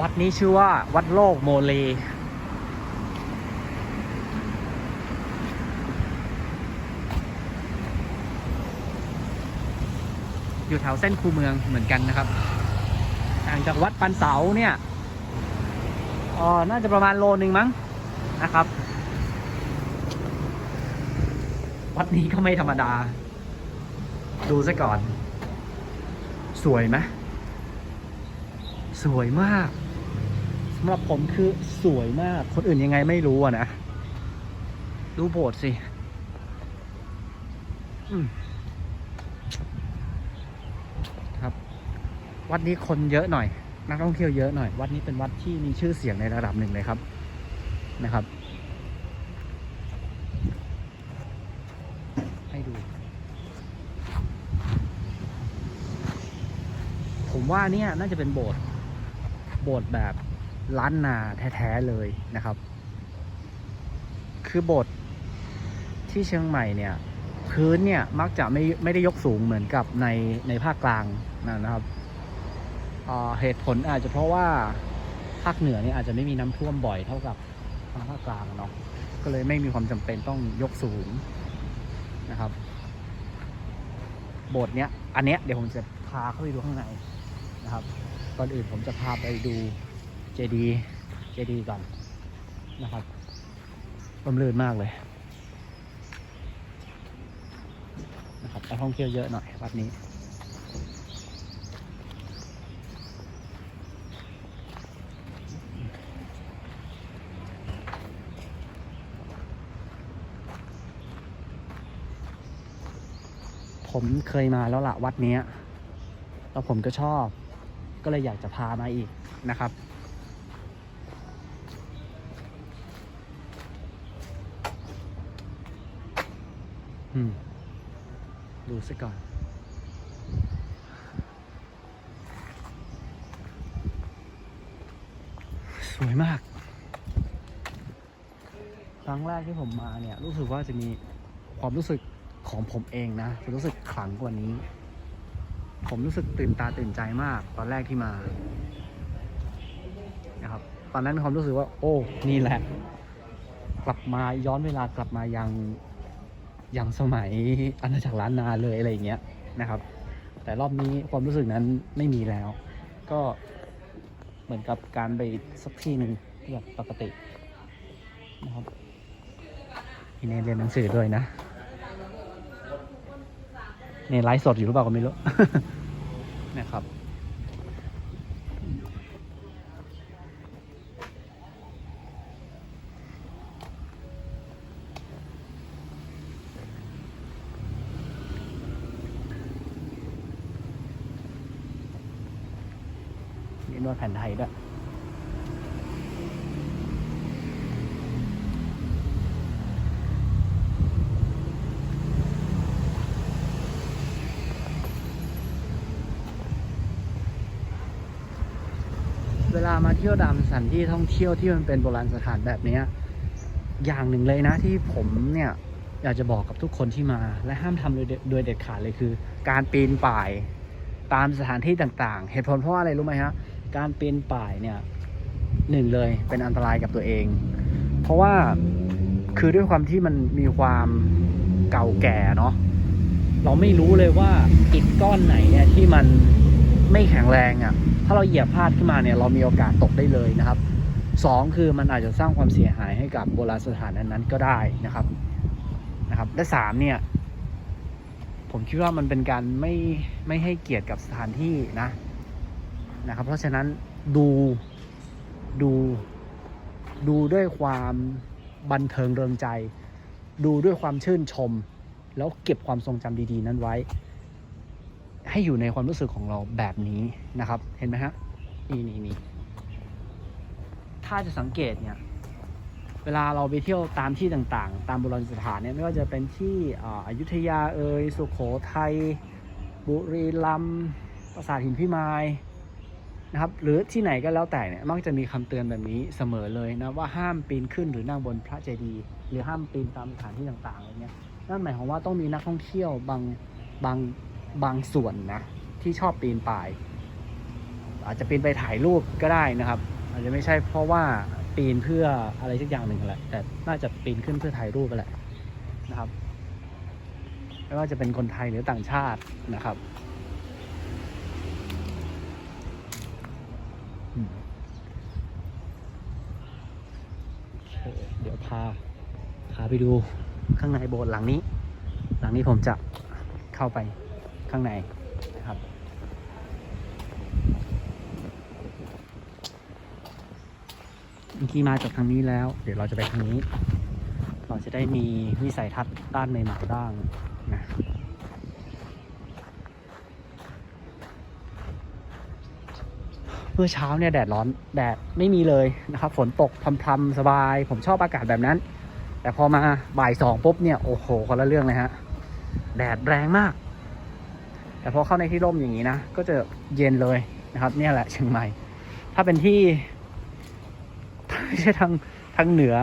วัดนี้ชื่อว่าวัดโลกโมเลอยู่แถวเส้นคูเมืองเหมือนกันนะครับห่างจากวัดปันเสาเนี่ยอ๋อน่าจะประมาณโลนึงมั้งนะครับ วัดนี้ก็ไม่ธรรมดา ดูซะก่อน สวยไหมสวยมาก สำหรับผมคือสวยมาก คนอื่นยังไงไม่รู้อะนะ ดูโบสถ์สิครับ วัดนี้คนเยอะหน่อย นักท่องเที่ยวเยอะหน่อย วัดนี้เป็นวัดที่มีชื่อเสียงในระดับหนึ่งเลยครับ นะครับ ให้ดู ผมว่าเนี่ยน่าจะเป็นโบสถ์โบสถ์แบบ ล้านนาแท้ๆเลยนะครับ คือโบสถ์ที่เชียงใหม่เนี่ย พื้นเนี่ยมักจะไม่ไม่ได้ยกสูงเหมือนกับในในภาคกลางนะครับเหตุผลอาจจะเพราะว่าภาคเหนือเนี่ยอาจจะไม่มีน้ำท่วมบ่อยเท่ากับทางภาคกลางเนาะก็เลยไม่มีความจำเป็นต้องยกสูงนะครับ โบสถ์เนี้ยอันเนี้ยเดี๋ยวผมจะพาเข้าไปดูข้างในนะครับก่อนอื่นผมจะพาไปดู เจดีเจดีก่อนนะครับร่มรื่นมากเลยนะครับนักท่องเที่ยวเยอะหน่อยวัดนี้ผมเคยมาแล้วละวัดนี้แล้วผมก็ชอบ ก็เลยอยากจะพามาอีกนะครับ ดูซะก่อน สวยมาก ครั้งแรกที่ผมมาเนี่ย รู้สึกว่าจะมีความรู้สึกของผมเองนะ จะรู้สึกขลังกว่านี้ ผมรู้สึกตื่นตาตื่นใจมาก ตอนแรกที่มา นะครับ ตอนนั้นความรู้สึกว่า โอ้ นี่แหละ กลับมาย้อนเวลากลับมายัง ยังสมัยอาณาจักรล้านนาเลยอะไรอย่างเงี้ยนะครับ แต่รอบนี้ความรู้สึกนั้นไม่มีแล้ว ก็เหมือนกับการไปสักที่หนึ่งแบบปกตินะครับพี่เนเรียนหนังสือด้วยนะเนี่ยไลฟ์สดอยู่หรือเปล่าก็ไม่รู้นะครับ นวดแผนไทยด้วยเวลามาเที่ยวตามสถานที่ท่องเที่ยวที่มันเป็นโบราณสถานแบบนี้อย่างหนึ่งเลยนะที่ผมเนี่ยอยากจะบอกกับทุกคนที่มาและห้ามทำโดยเด็ดขาดเลยคือ การปีนป่ายตามสถานที่ต่างๆ เหตุผลเพราะอะไรรู้ไหมฮะ การปีนป่ายเนี่ยหนึ่งเลยเป็นอันตรายกับตัวเอง เพราะว่าคือด้วยความที่มันมีความเก่าแก่เนาะเราไม่รู้เลยว่าอิฐก้อนไหนเนี่ยที่มันไม่แข็งแรงอะ่ะ ถ้าเราเหยียบพลาดขึ้นมาเนี่ยเรามีโอกาสตกได้เลยนะครับสองคือมันอาจจะสร้างความเสียหายให้กับโบราณสถานนั้นๆก็ได้นะครับนะครับ และสามเนี่ย ผมคิดว่ามันเป็นการไม่ไม่ให้เกียรติกับสถานที่นะ นะครับ เพราะฉะนั้นดูดูดูด้วยความบันเทิงเริงใจ ดูด้วยความชื่นชม แล้วเก็บความทรงจำดีๆ นั้นไว้ ให้อยู่ในความรู้สึกของเราแบบนี้นะครับ เห็นไหมฮะนี่นี่นี่ถ้าจะสังเกตเนี่ย เวลาเราไปเที่ยวตามที่ต่างๆ ตามโบราณสถานเนี่ยไม่ว่าจะเป็นที่ออยุธยาเอ่ยสุขโขทัยบุรีรัมย์ปราสาทหินพิมาย นะครับหรือที่ไหนก็แล้วแต่เนี่ยมักจะมีคำเตือนแบบนี้เสมอเลยนะว่าห้ามปีนขึ้นหรือนั่งบนพระเจดีย์หรือห้ามปีนตามสถานที่ต่างๆอะไรเงี้ยนั่นหมายความว่าต้องมีนักท่องเที่ยวบางบางบางส่วนนะที่ชอบปีนป่าย อาจจะปีนไปถ่ายรูปก็ได้นะครับ อาจจะไม่ใช่เพราะว่าปีนเพื่ออะไรสักอย่างหนึ่งแหละแต่น่าจะปีนขึ้นเพื่อถ่ายรูปไปแหละนะครับไม่ว่าจะเป็นคนไทยหรือต่างชาตินะครับอืมโอ เดี๋ยวพา พาไปดูข้างในโบสถ์หลังนี้ หลังนี้ผมจะเข้าไปข้างในนะครับเมื่อกี้มาจากทางนี้แล้ว เดี๋ยวเราจะไปทางนี้ เราจะได้มีวิสัยทัศน์ด้านใหม่ๆบ้างนะ เมื่อเช้าเนี่ยแดดร้อนแดดไม่มีเลยนะครับ ฝนตกพรำๆสบาย ผมชอบอากาศแบบนั้น แต่พอมาบ่ายสองปุ๊บเนี่ยโอ้โหคนละเรื่องเลยฮะแดดแรงมาก แต่พอเข้าในที่ร่มอย่างนี้นะก็จะเย็นเลยนะครับ เนี่ยแหละเชียงใหม่ ถ้าเป็นที่ไม่ใช่ทางทางเหนือ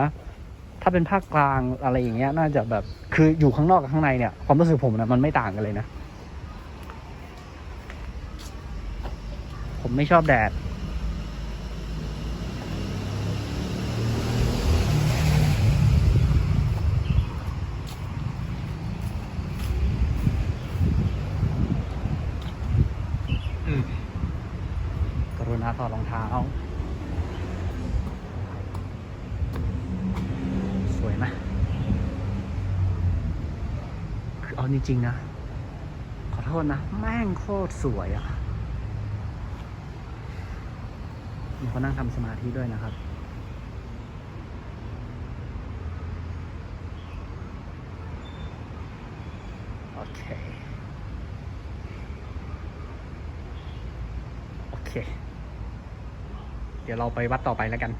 ถ้าเป็นภาคกลางอะไรอย่างเงี้ย น่าจะแบบคืออยู่ข้างนอกกับข้างในเนี่ยความรู้สึกผมนะมันไม่ต่างกันเลยนะ ผม ไม่ชอบแดด กรุณาถอดรองเท้า สวยไหมคือเอาจริง ๆ นะ ขอโทษนะ แม่งโคตรสวยอะ่ะ มีคนนั่งทำสมาธิด้วยนะครับ โอเค โอเค เดี๋ยวเราไปวัดต่อไปแล้วกัน